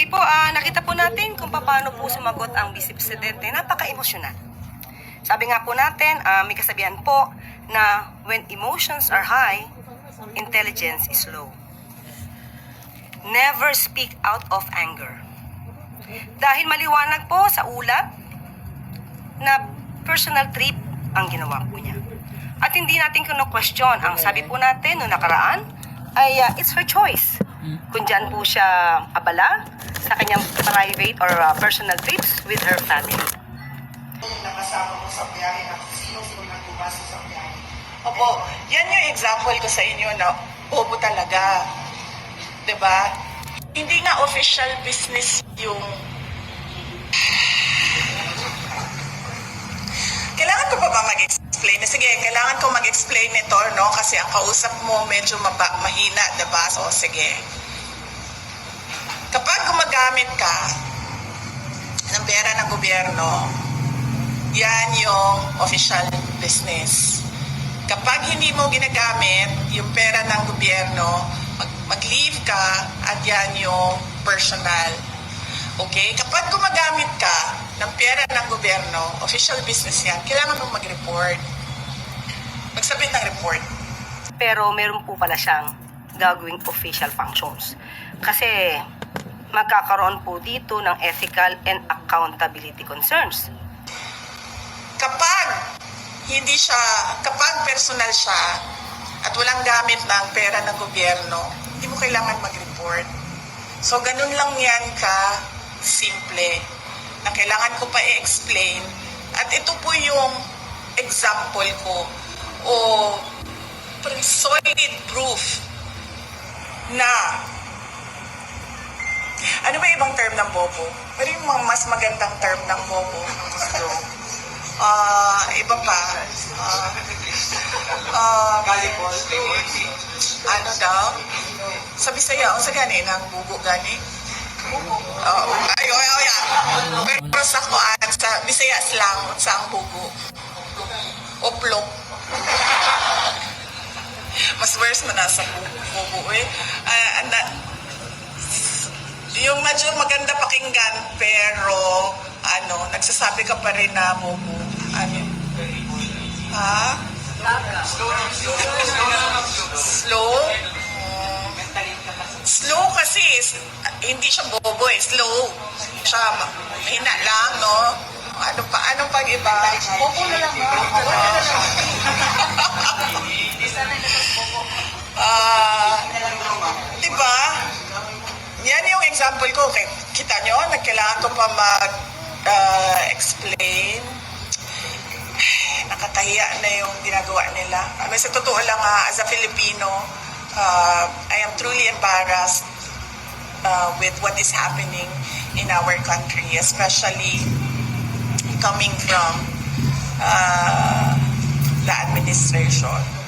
Okay po, ah, nakita po natin kung paano po sumagot ang Vice Presidente. Napaka-emosyonal. Sabi nga po natin, ah, may kasabihan po na when emotions are high, intelligence is low. Never speak out of anger. Dahil maliwanag po sa ulat na personal trip ang ginawa po niya. At hindi natin kino-question. Ang sabi po natin noong nakaraan ay ah, it's her choice. Kung dyan po siya abala sa kanyang private or ah, personal trips with her family. nakasama mo sa biyahe at sino-sino nang pumasok sa biyahe. Opo, yan yung example ko sa inyo na bobo talaga. 'Di ba? Hindi nga official business yung Kailangan ko pa ba mag-explain? Sige, kailangan ko mag-explain nito, no? Kasi ang kausap mo medyo maba- mahina, 'di ba? So, sige. Kapag gumagamit ka ng pera ng gobyerno, yan yung official business. Kapag hindi mo ginagamit yung pera ng gobyerno, mag- mag-leave ka at yan yung personal. Okay? Kapag gumagamit ka ng pera ng gobyerno, official business yan, kailangan mo mag-report. Magsabit ng report. Pero meron po pala siyang gagawing official functions. Kasi magkakaroon po dito ng ethical and accountability concerns. kapag hindi siya, kapag personal siya at walang gamit ng pera ng gobyerno, hindi mo kailangan mag-report. So, ganun lang yan ka simple na kailangan ko pa i-explain. At ito po yung example ko o parang solid proof na ano ba ibang term ng bobo? Pero yung mga mas magandang term ng bobo. Ah, iba pa. Ah, ah, ano daw? Sa Bisaya, o sa gani, ng bubo gani? Oo. Ay, ay, ay, ay. Pero sa kuan, sa Bisaya slang, sa ang bubo. Oplok. Mas na bubo, bubo eh. Ah, na, yung medyo maganda pakinggan, pero ano, nagsasabi ka pa rin na bobo. Ano? Ha? Slow? Mm. Slow kasi, hindi siya bobo eh, slow. Siya, mahina lang, no? Ano pa, ano pang iba? Bobo na lang, example ko. Okay, kita nyo, nagkailangan ko pa mag-explain. Nakatahiya na yung ginagawa nila. I mean, sa totoo lang, ah, as a Filipino, uh, I am truly embarrassed uh, with what is happening in our country, especially coming from uh, the administration.